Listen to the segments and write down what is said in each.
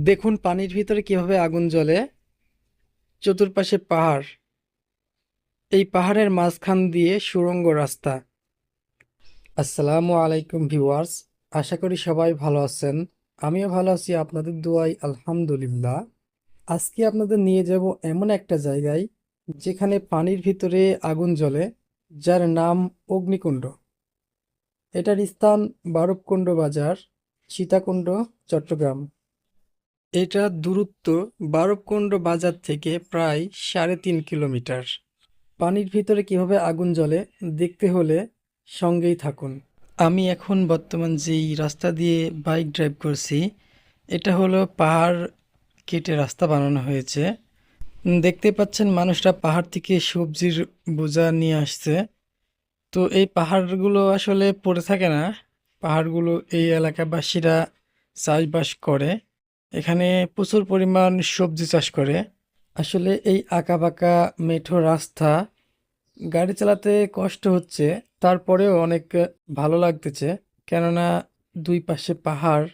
দেখুন পানির ভিতরে কীভাবে আগুন জ্বলে। চতুর্পাশে পাহাড়। এই পাহাড়ের মাঝখান দিয়ে সুড়ঙ্গ রাস্তা। আসসালামু আলাইকুম ভিউয়ার্স, আশা করি সবাই ভালো আছেন। আমিও ভালো আছি, আপনাদের দোয়াই আলহামদুলিল্লাহ। আজকে আপনাদের নিয়ে যাব এমন একটা জায়গায়, যেখানে পানির ভিতরে আগুন জ্বলে, যার নাম অগ্নিকুণ্ড। এটার স্থান বারবকুণ্ড বাজার, সীতাকুণ্ড, চট্টগ্রাম। এটা দূরত্ব বারবকুণ্ড বাজার থেকে প্রায় সাড়ে তিন কিলোমিটার। পানির ভিতরে কীভাবে আগুন জ্বলে দেখতে হলে সঙ্গেই থাকুন। আমি এখন বর্তমান যেই রাস্তা দিয়ে বাইক ড্রাইভ করছি, এটা হলো পাহাড় কেটে রাস্তা বানানো হয়েছে। দেখতে পাচ্ছেন মানুষরা পাহাড় থেকে সবজির বোঝা নিয়ে আসছে। তো এই পাহাড়গুলো আসলে পড়ে থাকে না। পাহাড়গুলো এই এলাকাবাসীরা চাষবাস করে। এখানে প্রচুর পরিমাণ সবজি চাষ করে। আসলে এই আঁকা আঁকাবাঁকা মেঠো রাস্তা গাড়ি চালাতে কষ্ট হচ্ছে, তারপরেও অনেক ভালো লাগতেছে। কেননা দুই পাশে পাহাড়,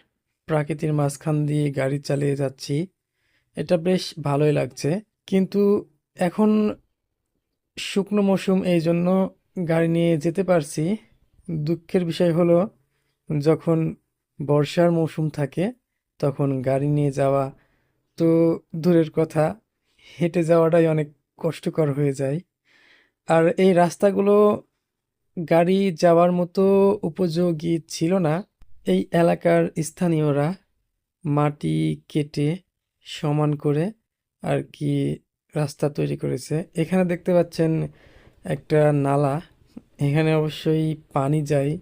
প্রাকৃতির মাঝখান দিয়ে গাড়ি চালিয়ে যাচ্ছি, এটা বেশ ভালোই লাগছে। কিন্তু এখন শুকনো মৌসুম, এই জন্য গাড়ি নিয়ে যেতে পারছি। দুঃখের বিষয় হলো, যখন বর্ষার মৌসুম থাকে তখন গাড়ি নিয়ে যাওয়া তো দূরের কথা, হেঁটে যাওয়াটাই অনেক কষ্টকর হয়ে যায়। আর এই রাস্তাগুলো গাড়ি যাওয়ার মতো উপযোগী ছিল না। এই এলাকার স্থানীয়রা মাটি কেটে সমান করে আর কি রাস্তা তৈরি করেছে। এখানে দেখতে পাচ্ছেন একটা নালা। এখানে অবশ্যই পানি যায়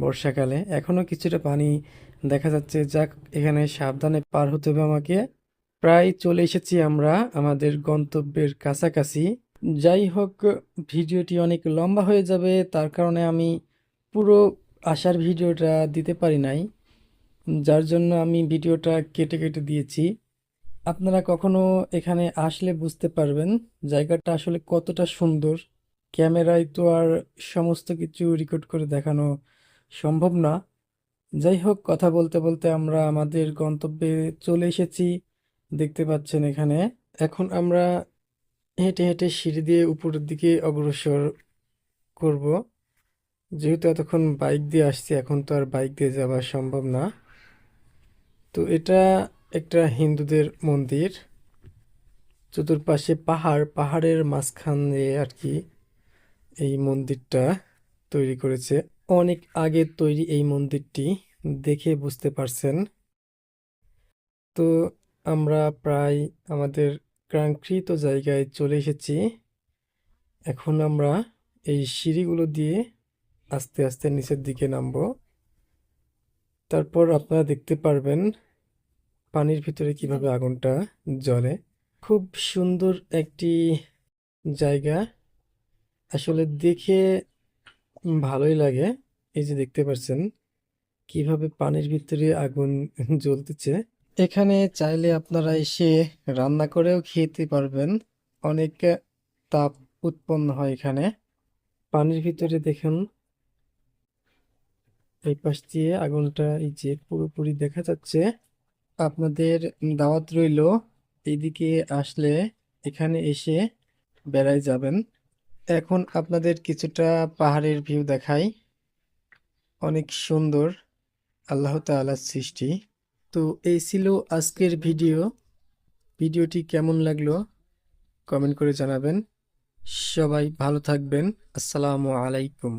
বর্ষাকালে। এখনও কিছুটা পানি দেখা যাচ্ছে, যাক, এখানে সাবধানে পার হতে হবে আমাকে। প্রায় চলে এসেছি আমরা আমাদের গন্তব্যের কাছাকাছি। যাই হোক, ভিডিওটি অনেক লম্বা হয়ে যাবে, তার কারণে আমি পুরো আসার ভিডিওটা দিতে পারি নাই, যার জন্য আমি ভিডিওটা কেটে কেটে দিয়েছি। আপনারা কখনো এখানে আসলে বুঝতে পারবেন জায়গাটা আসলে কতটা সুন্দর। ক্যামেরায় তো আর সমস্ত কিছু রেকর্ড করে দেখানো সম্ভব না। যাই হোক, কথা বলতে বলতে আমরা আমাদের গন্তব্যে চলে এসেছি। দেখতে পাচ্ছেন এখানে। এখন আমরা হেঁটে হেঁটে সিঁড়ি দিয়ে উপরের দিকে অগ্রসর করব। যেহেতু এতক্ষণ বাইক দিয়ে আসছি, এখন তো আর বাইক দিয়ে যাওয়া সম্ভব না। তো এটা একটা হিন্দুদের মন্দির। চতুর্পাশে পাহাড়, পাহাড়ের মাঝখানে আর কি এই মন্দিরটা তৈরি করেছে। অনেক আগে তৈরি এই মন্দিরটি, দেখে বুঝতে পারছেন। তো আমরা প্রায় আমাদের ক্রাঙ্কৃত জায়গায় চলে এসেছি। এখন আমরা এই সিঁড়িগুলো দিয়ে আস্তে আস্তে নিচের দিকে নামবো। তারপর আপনারা দেখতে পারবেন পানির ভিতরে কীভাবে আগুনটা জ্বলে। খুব সুন্দর একটি জায়গা। আসলে দেখে ভালোই লাগে। এই যে দেখতে পাচ্ছেন কীভাবে পানির ভিতরে আগুন জ্বলতেছে। এখানে চাইলে আপনারা এসে রান্না করেও খেতে পারবেন। অনেক তাপ উৎপন্ন হয় এখানে। পানির ভিতরে দেখুন। এই পাশ দিয়ে আগুনটা এই যে পুরোপুরি দেখা যাচ্ছে। আপনাদের দাওয়াত রইল এইদিকে আসলে এখানে এসে বেড়ায় যাবেন। এখন আপনাদের কিছুটা পাহাড়ের ভিউ দেখাই। অনেক সুন্দর আল্লাহ তালার সৃষ্টি। তো এই ছিল আজকের ভিডিও ভিডিওটি কেমন লাগল কমেন্ট করে জানাবেন। সবাই ভালো থাকবেন। আসসালামু আলাইকুম।